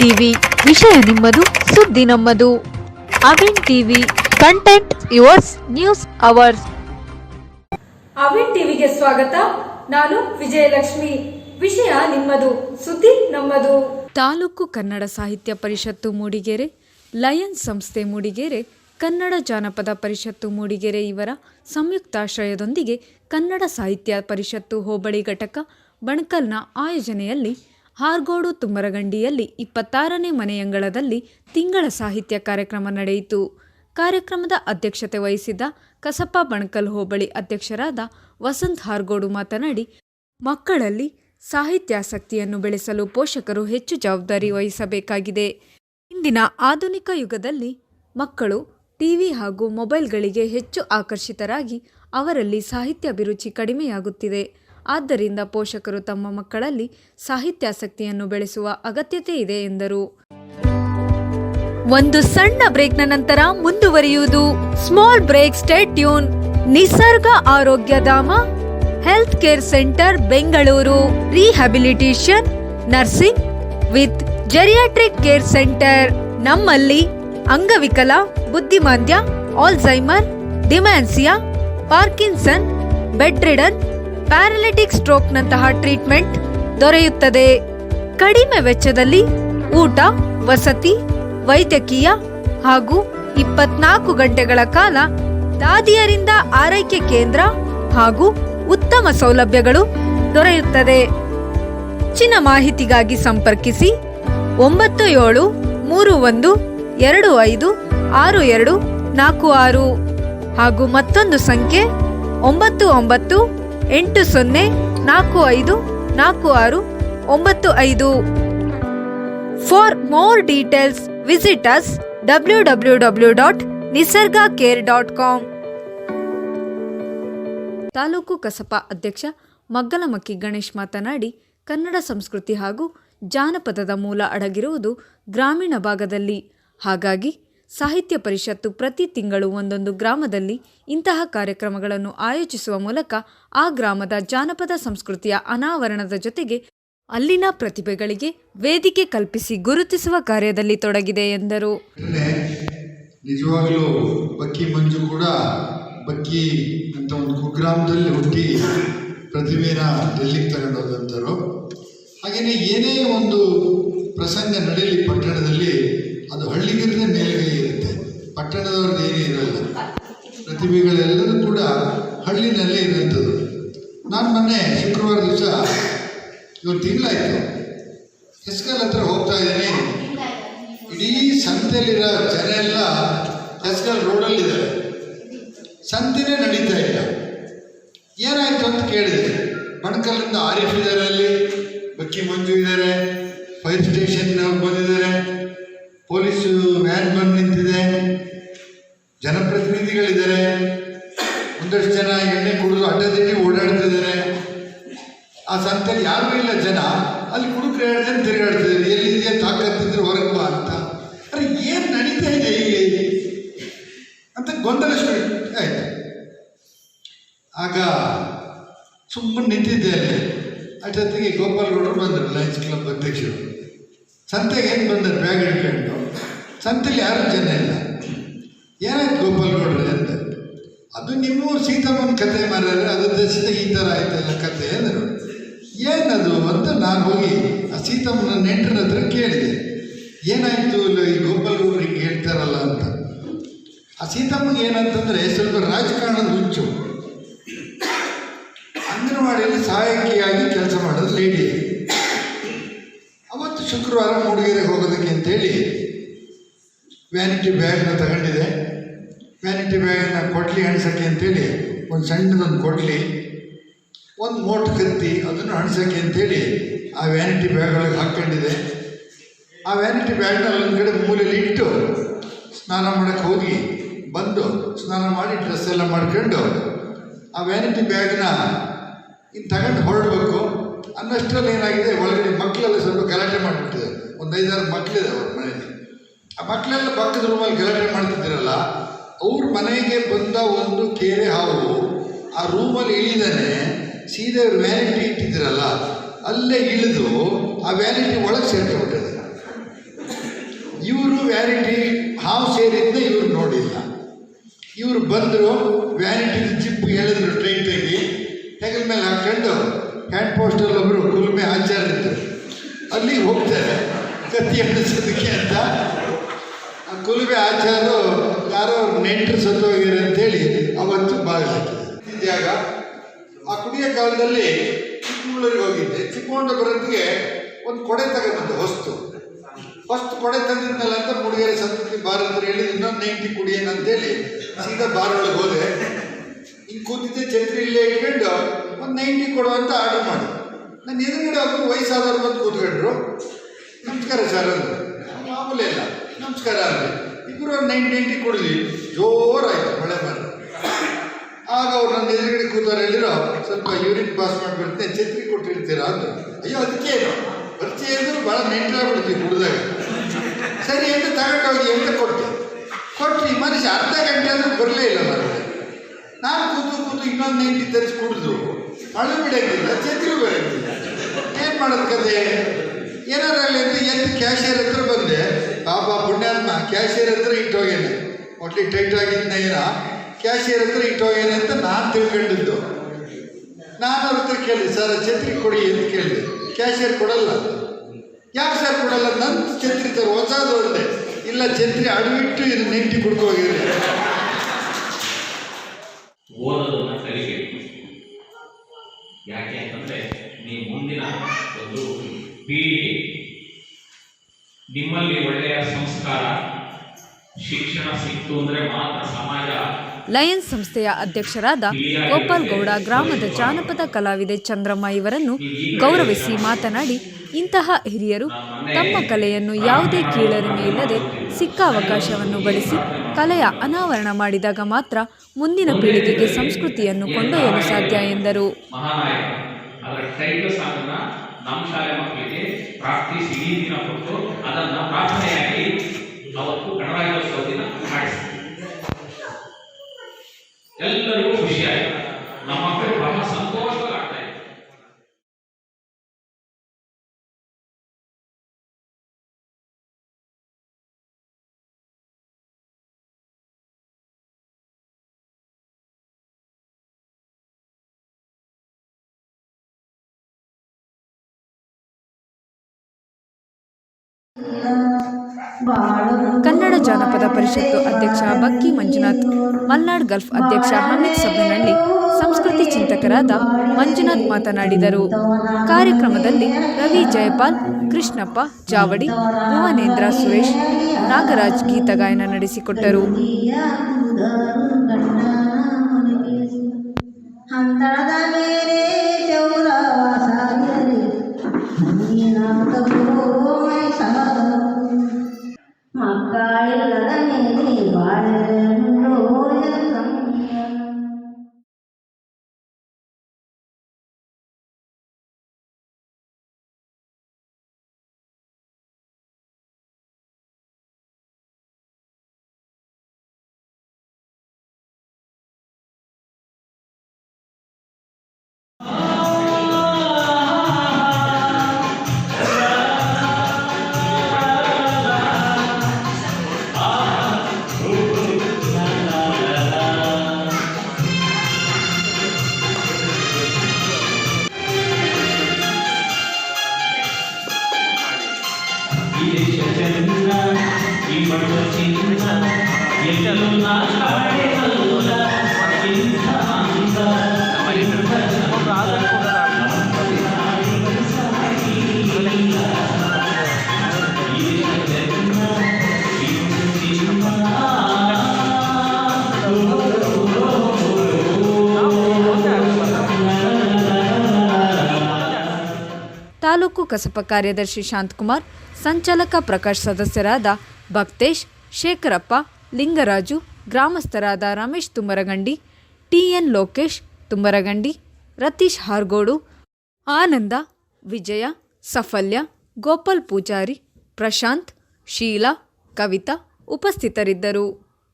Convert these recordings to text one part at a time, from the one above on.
TV ವಿಷಯ ನಿಮ್ಮದು ಸುದ್ದಿ ನಮ್ಮದು. Avin TV content yours news ours Avin ಟಿವಿಗೆ ಸ್ವಾಗತ. ನಾನು ವಿಜಯಲಕ್ಷ್ಮಿ. ವಿಷಯ ನಿಮ್ಮದು ಸುದ್ದಿ ನಮ್ಮದು. ತಾಲೂಕು ಕನ್ನಡ ಸಾಹಿತ್ಯ ಪರಿಷತ್ತು ಮೂಡಿಗೆರೆ ಲಯನ್ಸ್ ಸಂಸ್ಥೆ ಮೂಡಿಗೆರೆ ಕನ್ನಡ ಜಾನಪದ ಪರಿಷತ್ತು ಮೂಡಿಗೆರೆ ಇವರ ಸಂಯುಕ್ತಾಶ್ರಯದೊಂದಿಗೆ ಕನ್ನಡ ಸಾಹಿತ್ಯ ಪರಿಷತ್ತು ಹೋಬಳಿ ಘಟಕ ಬಣಕಲ್ನ ಆಯೋಜನೆಯಲ್ಲಿ ಹಾರ್ಗೋಡು ತುಮ್ಮರಗಂಡಿಯಲ್ಲಿ ಇಪ್ಪತ್ತಾರನೇ ಮನೆಯಂಗಳದಲ್ಲಿ ತಿಂಗಳ ಸಾಹಿತ್ಯ ಕಾರ್ಯಕ್ರಮ ನಡೆಯಿತು. ಕಾರ್ಯಕ್ರಮದ ಅಧ್ಯಕ್ಷತೆ ವಹಿಸಿದ್ದ ಕಸಪ್ಪ ಬಣಕಲ್ ಹೋಬಳಿ ಅಧ್ಯಕ್ಷರಾದ ವಸಂತ್ ಹಾರ್ಗೋಡು ಮಾತನಾಡಿ, ಮಕ್ಕಳಲ್ಲಿ ಸಾಹಿತ್ಯಾಸಕ್ತಿಯನ್ನು ಬೆಳೆಸಲು ಪೋಷಕರು ಹೆಚ್ಚು ಜವಾಬ್ದಾರಿ ವಹಿಸಬೇಕಾಗಿದೆ. ಇಂದಿನ ಆಧುನಿಕ ಯುಗದಲ್ಲಿ ಮಕ್ಕಳು ಟಿವಿ ಹಾಗೂ ಮೊಬೈಲ್ಗಳಿಗೆ ಹೆಚ್ಚು ಆಕರ್ಷಿತರಾಗಿ ಅವರಲ್ಲಿ ಸಾಹಿತ್ಯ ಅಭಿರುಚಿ ಕಡಿಮೆಯಾಗುತ್ತಿದೆ. ಆದ್ದರಿಂದ ಪೋಷಕರು ತಮ್ಮ ಮಕ್ಕಳಲ್ಲಿ ಸಾಹಿತ್ಯಾಸಕ್ತಿಯನ್ನು ಬೆಳೆಸುವ ಅಗತ್ಯತೆ ಇದೆ ಎಂದರು. ಒಂದು ಸಣ್ಣ ಬ್ರೇಕ್ನ ನಂತರ ಮುಂದುವರಿಯುವುದು. Small break stay tuned. Nisarga Arogyadhama health care center, Bengaluru. Rehabilitation, nursing with geriatric care center. ನಮ್ಮಲ್ಲಿ ಅಂಗವಿಕಲ, ಬುದ್ಧಿಮಾಂದ್ಯ Alzheimer dementia, Parkinson bed ridden paralytic ಸ್ಟ್ರೋಕ್ನಂತಹ treatment ದೊರೆಯುತ್ತದೆ. ಕಡಿಮೆ ವೆಚ್ಚದಲ್ಲಿ ಊಟ, ವಸತಿ, ವೈದ್ಯಕೀಯ ಹಾಗೂ ಇಪ್ಪತ್ನಾಲ್ಕು ಗಂಟೆಗಳ ಕಾಲ ದಾದಿಯರಿಂದ ಆರೈಕೆ ಕೇಂದ್ರ ಹಾಗೂ ಉತ್ತಮ ಸೌಲಭ್ಯಗಳು ದೊರೆಯುತ್ತದೆ. ಹೆಚ್ಚಿನ ಮಾಹಿತಿಗಾಗಿ ಸಂಪರ್ಕಿಸಿ ಒಂಬತ್ತು ಏಳು ಮೂರು ಒಂದು ಎರಡು ಐದು ಆರು ಎರಡು ನಾಲ್ಕು ಆರು ಹಾಗೂ ಮತ್ತೊಂದು ಸಂಖ್ಯೆ ಒಂಬತ್ತು ಒಂಬತ್ತು ಎಂಟು ಸೊನ್ನೆ, ನಾಲ್ಕು ಐದು, ನಾಲ್ಕು ಆರು, ಒಂಬತ್ತು ಐದು. For more details visit us W W W dot Nisarga care dot com taluk ಕಸಪ ಅಧ್ಯಕ್ಷ ಮಗ್ಗಲಮಕ್ಕಿ ಗಣೇಶ್ ಮಾತನಾಡಿ, ಕನ್ನಡ ಸಂಸ್ಕೃತಿ ಹಾಗೂ ಜಾನಪದದ ಮೂಲ ಅಡಗಿರುವುದು ಗ್ರಾಮೀಣ ಭಾಗದಲ್ಲಿ. ಹಾಗಾಗಿ ಸಾಹಿತ್ಯ ಪರಿಷತ್ತು ಪ್ರತಿ ತಿಂಗಳು ಒಂದೊಂದು ಗ್ರಾಮದಲ್ಲಿ ಇಂತಹ ಕಾರ್ಯಕ್ರಮಗಳನ್ನು ಆಯೋಜಿಸುವ ಮೂಲಕ ಆ ಗ್ರಾಮದ ಜಾನಪದ ಸಂಸ್ಕೃತಿಯ ಅನಾವರಣದ ಜೊತೆಗೆ ಅಲ್ಲಿನ ಪ್ರತಿಭೆಗಳಿಗೆ ವೇದಿಕೆ ಕಲ್ಪಿಸಿ ಗುರುತಿಸುವ ಕಾರ್ಯದಲ್ಲಿ ತೊಡಗಿದೆ ಎಂದರು. ನಿಜವಾಗಲೂ ಬಕ್ಕಿ ಮಂಜು ಕೂಡ ಬಕ್ಕಿ ಅಂತ ಒಂದು ಕುಗ್ರಾಮದಲ್ಲಿ ಹುಟ್ಟಿ ಪ್ರತಿಭೆನ ಡೆಲ್ಲಿಗೆ ತಗೊಂಡೋದಂತರು. ಹಾಗೆಯೇ ಏನೇ ಒಂದು ಪ್ರಸಂಗ ನಡೀಲಿ ಹಳ್ಳಿಗರದೇ ಮೇಲುಗೈ ಇರುತ್ತೆ. ಪಟ್ಟಣದವ್ರದ್ದು ಏನೇ ಇರಲ್ಲ. ಪ್ರತಿಭೆಗಳೆಲ್ಲರೂ ಕೂಡ ಹಳ್ಳಿನಲ್ಲೇ ಇರುವಂಥದ್ದು. ನಾನು ಮೊನ್ನೆ ಶುಕ್ರವಾರ ದಿವಸ ಇವತ್ತು ತಿಂಗಳಾಯಿತು. ಹೆಸ್ಕಲ್ ಹತ್ರ ಹೋಗ್ತಾ ಇದ್ದೀನಿ. ಇಡೀ ಸಂತೆಯಲ್ಲಿರೋ ಜನ ಎಲ್ಲ ಹೆಸ್ಕಲ್ ರೋಡಲ್ಲಿದ್ದಾರೆ. ಸಂತೆನೇ ನಡೀತಾ ಇಲ್ಲ. ಏನಾಯಿತು ಅಂತ ಕೇಳಿದೆ. ಬಣಕಲ್ಲಿಂದ ಆರಿಫ್ ಇದ್ದಾರೆ ಅಲ್ಲಿ. ಬಕ್ಕಿ ಮಂಜು ಇದ್ದಾರೆ. ಫೈರ್ ಸ್ಟೇಷನ್ ಬಂದಿದ್ದಾರೆ. ಪೊಲೀಸು ವ್ಯಾನ್ ಬಂದು ನಿಂತಿದೆ. ಜನಪ್ರತಿನಿಧಿಗಳಿದ್ದಾರೆ. ಒಂದಷ್ಟು ಜನ ಎಣ್ಣೆ ಕುಡಿದು ಅಡ್ಡದಿಡ್ಡಿ ಓಡಾಡ್ತಿದ್ದಾರೆ. ಆ ಸಂತೆಯಲ್ಲಿ ಯಾರೂ ಇಲ್ಲ, ಜನ. ಅಲ್ಲಿ ಕುಡುಕ್ರೆ ಎರಡು ಜನ ತಿರುಗಾಡ್ತಿದ್ದಾರೆ. ಎಲ್ಲಿದೆಯಾ ತಾಕತ್ತಿದ್ರೆ ಹೊರಗೆ ಅಂತ. ಅರೆ, ಏನು ನಡೀತಾ ಇದೆ ಇಲ್ಲಿ ಅಂತ ಗೊಂದಲ ಶುರು ಆಯ್ತು. ಆಗ ಸುಮ್ಮನೆ ನಿಂತಿದ್ದೆ ಅಲ್ಲಿ. ಅಷ್ಟೊತ್ತಿಗೆ ಗೋಪಾಲ್ ಗೌಡರು ಬಂದರು ಲಯನ್ಸ್ ಕ್ಲಬ್ ಅಧ್ಯಕ್ಷರು. ಸಂತೆಗೆ ಏನು ಬಂದರು? ಬ್ಯಾಗ್ ಹಿಡ್ಕೊಂಡು. ಸಂತೆಯಲ್ಲಿ ಯಾರು ಜನ ಇಲ್ಲ? ಏನಾಯ್ತು ಗೋಪಾಲ್ ಗೌಡ್ರೆ ಅಂತ? ಅದು ನಿಮ್ಮೂರು ಸೀತಮ್ಮನ ಕತೆ ಮಾರ್ರೆ, ಅದು ದಶಿತ ಈ ಥರ ಆಯ್ತಲ್ಲ ಕತೆ ಅಂದರು. ಏನದು ಅಂತ ನಾನು ಹೋಗಿ ಆ ಸೀತಮ್ಮನ ನೆಂಟರ ಹತ್ರ ಕೇಳಿದೆ. ಏನಾಯಿತು ಈ ಗೋಪಾಲ್ ಗೌಡ್ರು ಹೇಳ್ತಾರಲ್ಲ ಅಂತ? ಆ ಸೀತಮ್ಮಗೆ ಏನಂತಂದರೆ ಸ್ವಲ್ಪ ರಾಜಕಾರಣದ ಹುಚ್ಚು. ಅಂಗನವಾಡಿಯಲ್ಲಿ ಸಹಾಯಕಿಯಾಗಿ ಕೆಲಸ ಮಾಡೋದು ಲೇಡಿ ಅವತ್ತು ಶುಕ್ರವಾರ ಮೂಡಿಗೆರೆಗೆ ಹೋಗೋದಕ್ಕೆ ಅಂತೇಳಿ ವ್ಯಾನಿಟಿ ಬ್ಯಾಗ್ನ ತಗೊಂಡಿದೆ. ವ್ಯಾನಿಟಿ ಬ್ಯಾಗನ್ನ ಕೊಡ್ಲಿ ಅಣಿಸೋಕ್ಕೆ ಅಂತೇಳಿ, ಒಂದು ಸಣ್ಣದೊಂದು ಕೊಟ್ಲಿ ಒಂದು ಮೋಟ್ ಕತ್ತಿ ಅದನ್ನು ಅಣಿಸೋಕ್ಕೆ ಅಂತೇಳಿ ಆ ವ್ಯಾನಿಟಿ ಬ್ಯಾಗ್ ಒಳಗೆ ಹಾಕ್ಕೊಂಡಿದೆ. ಆ ವ್ಯಾನಿಟಿ ಬ್ಯಾಗ್ನ ಅಲ್ಲೊಂದು ಕಡೆ ಮೂಲೆಯಲ್ಲಿ ಇಟ್ಟು ಸ್ನಾನ ಮಾಡೋಕ್ಕೆ ಹೋಗಿ ಬಂದು ಸ್ನಾನ ಮಾಡಿ ಡ್ರೆಸ್ ಎಲ್ಲ ಮಾಡ್ಕೊಂಡು ಆ ವ್ಯಾನಿಟಿ ಬ್ಯಾಗ್ನ ಇನ್ನು ತಗೊಂಡು ಹೊರಡಬೇಕು. ಅನ್ನಷ್ಟರಲ್ಲಿ ಏನಾಗಿದೆ, ಒಳಗಡೆ ಮಕ್ಕಳೆಲ್ಲ ಸ್ವಲ್ಪ ಗಲಾಟೆ ಮಾಡಿಬಿಟ್ಟಿದೆ ಒಂದು ಐದಾರು ಮಕ್ಕಳಿದೆ ಅವ್ರ ಮನೆಯಲ್ಲಿ ಆ ಮಕ್ಕಳೆಲ್ಲ ಪಕ್ಕದ ರೂಮಲ್ಲಿ ಗಲಾಟೆ ಮಾಡ್ತಿದ್ದೀರಲ್ಲ, ಅವ್ರ ಮನೆಗೆ ಬಂದ ಒಂದು ಕೇರೆ ಹಾವು ಆ ರೂಮಲ್ಲಿ ಇಳಿದಾನೆ ಸೀದಾ ವ್ಯಾಲಿಟಿ ಇಟ್ಟಿದ್ದೀರಲ್ಲ, ಅಲ್ಲೇ ಇಳಿದು ಆ ವ್ಯಾಲಿಟಿ ಒಳಗೆ ಇವರು ವ್ಯಾಲಿಟಿ ಹಾವು ಸೇರಿದ್ದ ಇವರು ನೋಡಿಲ್ಲ. ಇವರು ಬಂದರು ವ್ಯಾನಿಟಿ ಚಿಪ್ಪು ಹೇಳಿದ್ರು ಟ್ರೈನ್ ತೆಗಿ ಹೆಗಲ ಮೇಲೆ ಹಾಕೊಂಡು ಹ್ಯಾಂಡ್ ಪೋಸ್ಟಲ್ಲಿ ಒಬ್ಬರು ಕುಲುಮೆ ಆಚಾರ ಇದ್ದರು ಅಲ್ಲಿಗೆ ಹೋಗ್ತಾರೆ. ಕತ್ತಿ ಎಣಿಸೋದಕ್ಕೆ ಅಂತ ಆ ಕುಲುಬೆ ಆಚಾರು ಯಾರೋ ನೆಂಟರು ಅಂತ ಅಂತೇಳಿ ಅವತ್ತು ಬಾಗಿಲಾಕಿದ್ರು ಜಾಗ ಆ ಕುಡಿಯೋ ಕಾಲದಲ್ಲಿ ಚಿಕ್ಕಮಗಳೂರಿಗೆ ಹೋಗಿದ್ದೆ. ಬರೋದಕ್ಕೆ ಒಂದು ಕೊಡೆ ತಗೊಂಡ್ಬಂದು, ಹೊಸ್ತು. ಫಸ್ಟ್ ಕೊಡೆ ತಂದಿದ್ನಲ್ಲ ಅಂತ ಮುಡಿಗೆರೆ ಸಂತತಿ ಬಾರದ್ರು ಅಂತ ಹೇಳಿ ಇನ್ನೊಂದು ನೈಂಟಿ ಕುಡಿಯೋಣ ಅಂತೇಳಿ ಸೀದಾ ಬಾರ್ ಹೋದೆ. ಹಿಂಗೆ ಕೂತಿದ್ದೆ, ಛತ್ರಿ ಇಲ್ಲೇ ಇಟ್ಕೊಂಡು ಒಂದು ನೈಂಟಿ ಕೊಡು ಅಂತ ಆರ್ಡರ್ ಮಾಡಿ. ನಾನು ಎದುರುಗಡೆ ಒಬ್ಬರು ವಯಸ್ಸಾದವ್ರು ಬಂದು ಕೂತ್ಕೊಂಡ್ರು. ನಮಸ್ಕಾರ ಸರ್ ಅಂದರು. ಮಾಮೂಲಿ ಇಲ್ಲ. ನಮಸ್ಕಾರ ಅಂದೆ ಇಬ್ಬರು ನೈನ್ ನೈಂಟಿ ಕೊಡಲಿ. ಜೋರಾಯಿತು, ಮಳೆ ಬಂದು ಆಗ ಅವ್ರು ನನ್ನ ಎದುರುಗಡೆ ಕೂತಾರೆ ಹೇಳಿರೋ ಸ್ವಲ್ಪ ಯೂರಿನ್ ಪಾಸ್ ಮಾಡಿಬಿಡ್ತೇನೆ ಛತ್ರಿ ಕೊಟ್ಟಿರ್ತೀರಾ ಅಂದ್ರು ಅಯ್ಯೋ, ಅದಕ್ಕೆ ಪರಿಚಯ ಅಂದ್ರು ಭಾಳ ನೆಂಟರಾಗ್ಬಿಡ್ತೀವಿ ಕುಡಿದಾಗ. ಸರಿ ಅಂತ ತಗೊಂಡೋಗಿ ಅಂತ ಕೊಟ್ಟೆ? ಕೊಟ್ಟು ಮನುಷ್ಯ ಅರ್ಧ ಗಂಟೆ ಅಂದ್ರೆ ಬರಲೇ ಇಲ್ಲ ಮನೆ ನಾನು ಕೂತು ಕೂತು ಇನ್ನೊಂದು ನೈಂಟಿ ತರಿಸಿ ಕುಡಿದ್ರು. ಮಳೆ ಬಿಡಂಗಿಲ್ಲ, ಛತ್ರಿ ಬರಂಗಿಲ್ಲ. ಏನು ಮಾಡೋದು ಕತೆ ಏನಾರಲ್ಲಿ ಅಂತ ಎದ್ದು ಕ್ಯಾಶಿಯರ್ ಹತ್ರ ಬಂದೆ. ಪಾಪ ಪುಣ್ಯಾತ್ಮ ಕ್ಯಾಶಿಯರ್ ಹತ್ರ ಇಟ್ಟೋಗೇನೆ ಒಟ್ಲಿ ಟೈಟ್ ಆಗಿದ್ನ ಏನ? ಕ್ಯಾಶಿಯರ್ ಹತ್ರ ಇಟ್ಟೋಗೇನೆ ಅಂತ ನಾನು ತಿಳ್ಕೊಂಡಿದ್ದು. ನಾನು ಅವ್ರ ಹತ್ರ ಕೇಳಿದೆ, ಸರ್, ಛತ್ರಿ ಕೊಡಿ ಅಂತ ಕೇಳಿದೆ. ಕ್ಯಾಶಿಯರ್ ಕೊಡಲ್ಲ. ಯಾಕೆ ಸರ್ ಕೊಡಲ್ಲ? ನನ್ನ ಛತ್ರಿ ಸರ್ ಹೊಸದು ಅಂದೆ. ಇಲ್ಲ, ಛತ್ರಿ ಅಡವಿಟ್ಟು ಇದು ನೆಂಟಿ ಕುಡ್ಕೋಗಿದೆ ಯಾಕೆ ಅಂತಂದ್ರೆ ನೀವು ಮುಂದಿನ ಒಂದು ಪೀಳಿಗೆ ನಿಮ್ಮಲ್ಲಿ ಒಳ್ಳೆಯ ಸಂಸ್ಕಾರ ಶಿಕ್ಷಣ ಸಿಕ್ತು ಅಂದ್ರೆ ಮಾತ್ರ ಸಮಾಜ. ಲಯನ್ಸ್ ಸಂಸ್ಥೆಯ ಅಧ್ಯಕ್ಷರಾದ ಗೋಪಾಲ್ ಗೌಡ ಗ್ರಾಮದ ಜಾನಪದ ಕಲಾವಿದೆ ಚಂದ್ರಮ್ಮ ಇವರನ್ನು ಗೌರವಿಸಿ ಮಾತನಾಡಿ ಇಂತಹ ಹಿರಿಯರು ತಮ್ಮ ಕಲೆಯನ್ನು ಯಾವುದೇ ಕೀಳರಿಮೆ ಇಲ್ಲದೆ ಸಿಕ್ಕ ಅವಕಾಶವನ್ನು ಬಳಸಿ ಕಲೆಯ ಅನಾವರಣ ಮಾಡಿದಾಗ ಮಾತ್ರ ಮುಂದಿನ ಪೀಳಿಗೆಗೆ ಸಂಸ್ಕೃತಿಯನ್ನು ಕೊಂಡೊಯ್ಯಲು ಸಾಧ್ಯ ಎಂದರು. ನಮ್ಮ ಶಾಲೆ ಮಕ್ಕಳಿಗೆ ಪ್ರಾಕ್ಟೀಸ್ ಇಡೀ ದಿನ ಕೊಟ್ಟು ಅದನ್ನ ಪ್ರಾರ್ಥನೆಯಾಗಿ ಅವತ್ತು ಗಣರಾಜ್ಯೋತ್ಸವ ದಿನ ಮಾಡಿಸ್ತೀವಿ ಎಲ್ಲರಿಗೂ ಖುಷಿ ಆಯ್ತು ನಮ್ಮ ಮಕ್ಕಳು ಬಹಳ ಸಂತೋಷವಾಗಿ ಆಗ್ತಾ ಇದ್ದಾರೆ ಕನ್ನಡ ಜಾನಪದ ಪರಿಷತ್ತು ಅಧ್ಯಕ್ಷ ಬಕ್ಕಿ ಮಂಜುನಾಥ್, ಮಲ್ನಾಡ್ ಗಲ್ಫ್ ಅಧ್ಯಕ್ಷ ಹಮೀದ್ ಸಭೆನಲ್ಲಿ ಸಂಸ್ಕೃತಿ ಚಿಂತಕರಾದ ಮಂಜುನಾಥ್ ಮಾತನಾಡಿದರು. ಕಾರ್ಯಕ್ರಮದಲ್ಲಿ ರವಿ ಜಯಪಾಲ್, ಕೃಷ್ಣಪ್ಪ, ಜಾವಡಿ, ಭುವನೇಂದ್ರ ಸುರೇಶ್, ನಾಗರಾಜ್ ಗೀತಗಾಯನ ನಡೆಸಿಕೊಟ್ಟರು. ಹಂತಳದ ಮೇಲೆ ಕಸಪ ಕಾರ್ಯದರ್ಶಿ ಶಾಂತಕುಮಾರ್, ಸಂಚಾಲಕ ಪ್ರಕಾಶ್ ಸದಸ್ಯರಾದ ಭಕ್ತೇಶ್, ಶೇಖರಪ್ಪ, ಲಿಂಗರಾಜು, ಗ್ರಾಮಸ್ಥರಾದ ರಮೇಶ್ ತುಮರಗಂಡಿ, ಟಿಎನ್ ಲೋಕೇಶ್ ತುಮರಗಂಡಿ, ರತೀಶ್ ಹಾರ್ಗೋಡು, ಆನಂದ, ವಿಜಯ, ಸಫಲ್ಯ, ಗೋಪಾಲ್ ಪೂಜಾರಿ, ಪ್ರಶಾಂತ್, ಶೀಲಾ, ಕವಿತಾ ಉಪಸ್ಥಿತರಿದ್ದರು.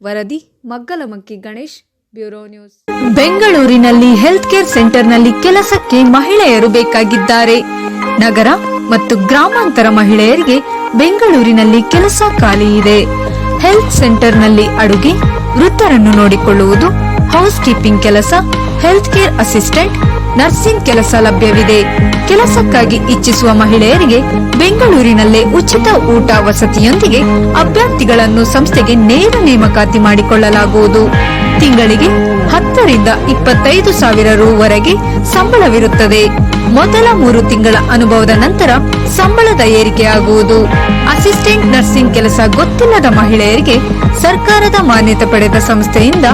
ವರದಿ ಮಗ್ಗಲಮಕ್ಕಿ ಗಣೇಶ್, ಬ್ಯೂರೋ ನ್ಯೂಸ್. ಬೆಂಗಳೂರಿನಲ್ಲಿ ಹೆಲ್ತ್ ಕೇರ್ ಸೆಂಟರ್ನಲ್ಲಿ ಕೆಲಸಕ್ಕೆ ಮಹಿಳೆಯರು ಬೇಕಾಗಿದ್ದಾರೆ. ನಗರ ಮತ್ತು ಗ್ರಾಮಾಂತರ ಮಹಿಳೆಯರಿಗೆ ಬೆಂಗಳೂರಿನಲ್ಲಿ ಕೆಲಸ ಖಾಲಿ ಇದೆ. ಹೆಲ್ತ್ ಸೆಂಟರ್ನಲ್ಲಿ ಅಡುಗೆ, ವೃತ್ತರನ್ನು ನೋಡಿಕೊಳ್ಳುವುದು ಹೌಸ್ ಕೀಪಿಂಗ್ ಕೆಲಸ ಹೆಲ್ತ್ ಕೇರ್ ಅಸಿಸ್ಟೆಂಟ್, ನರ್ಸಿಂಗ್ ಕೆಲಸ ಲಭ್ಯವಿದೆ. ಕೆಲಸಕ್ಕಾಗಿ ಇಚ್ಛಿಸುವ ಮಹಿಳೆಯರಿಗೆ ಬೆಂಗಳೂರಿನಲ್ಲೇ ಉಚಿತ ಊಟ ವಸತಿಯೊಂದಿಗೆ ಅಭ್ಯರ್ಥಿಗಳನ್ನು ಸಂಸ್ಥೆಗೆ ನೇರ ನೇಮಕಾತಿ ಮಾಡಿಕೊಳ್ಳಲಾಗುವುದು. ತಿಂಗಳಿಗೆ ಹತ್ತರಿಂದ ಇಪ್ಪತ್ತೈದು ಸಾವಿರ ರೂವರೆಗೆ ಸಂಬಳವಿರುತ್ತದೆ. ಮೊದಲ ಮೂರು ತಿಂಗಳ ಅನುಭವದ ನಂತರ ಸಂಬಳದ ಏರಿಕೆಯಾಗುವುದು. ಅಸಿಸ್ಟೆಂಟ್ ನರ್ಸಿಂಗ್ ಕೆಲಸ ಗೊತ್ತಿಲ್ಲದ ಮಹಿಳೆಯರಿಗೆ ಸರ್ಕಾರದ ಮಾನ್ಯತೆ ಪಡೆದ ಸಂಸ್ಥೆಯಿಂದ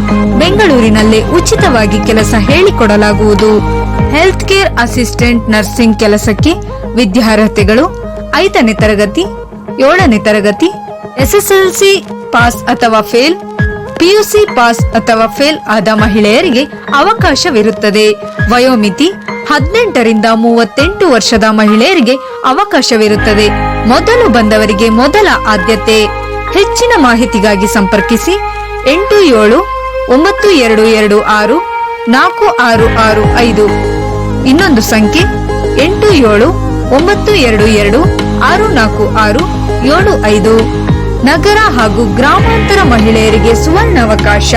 ಬೆಂಗಳೂರಿನಲ್ಲೇ ಉಚಿತವಾಗಿ ಕೆಲಸ ಹೇಳಿಕೊಡಲಾಗುವುದು. ಹೆಲ್ತ್ ಕೇರ್ ಅಸಿಸ್ಟೆಂಟ್ ನರ್ಸಿಂಗ್ ಕೆಲಸಕ್ಕೆ ವಿದ್ಯಾರ್ಹತೆಗಳು ಐದನೇ ತರಗತಿ, ಏಳನೇ ತರಗತಿ, ಎಸ್ಎಸ್ಎಲ್ಸಿ ಪಾಸ್ ಅಥವಾ ಫೇಲ್, ಪಿಯುಸಿ ಪಾಸ್ ಅಥವಾ ಫೇಲ್ ಆದ ಮಹಿಳೆಯರಿಗೆ ಅವಕಾಶವಿರುತ್ತದೆ. ವಯೋಮಿತಿ ಹದಿನೆಂಟರಿಂದ ಮೂವತ್ತೆಂಟು ವರ್ಷದ ಮಹಿಳೆಯರಿಗೆ ಅವಕಾಶವಿರುತ್ತದೆ. ಮೊದಲು ಬಂದವರಿಗೆ ಮೊದಲ ಆದ್ಯತೆ. ಹೆಚ್ಚಿನ ಮಾಹಿತಿಗಾಗಿ ಸಂಪರ್ಕಿಸಿ ಎಂಟು ಏಳು ಒಂಬತ್ತು ಎರಡು ಎರಡು ಆರು ನಾಲ್ಕು ಆರು ಆರು ಐದು. ಇನ್ನೊಂದು ಸಂಖ್ಯೆ ಎಂಟು ಏಳು ಒಂಬತ್ತು ಎರಡು ಎರಡು ಆರು ನಾಲ್ಕು ಆರು ಏಳು ಐದು. ನಗರ ಹಾಗೂ ಗ್ರಾಮಾಂತರ ಮಹಿಳೆಯರಿಗೆ ಸುವರ್ಣಾವಕಾಶ.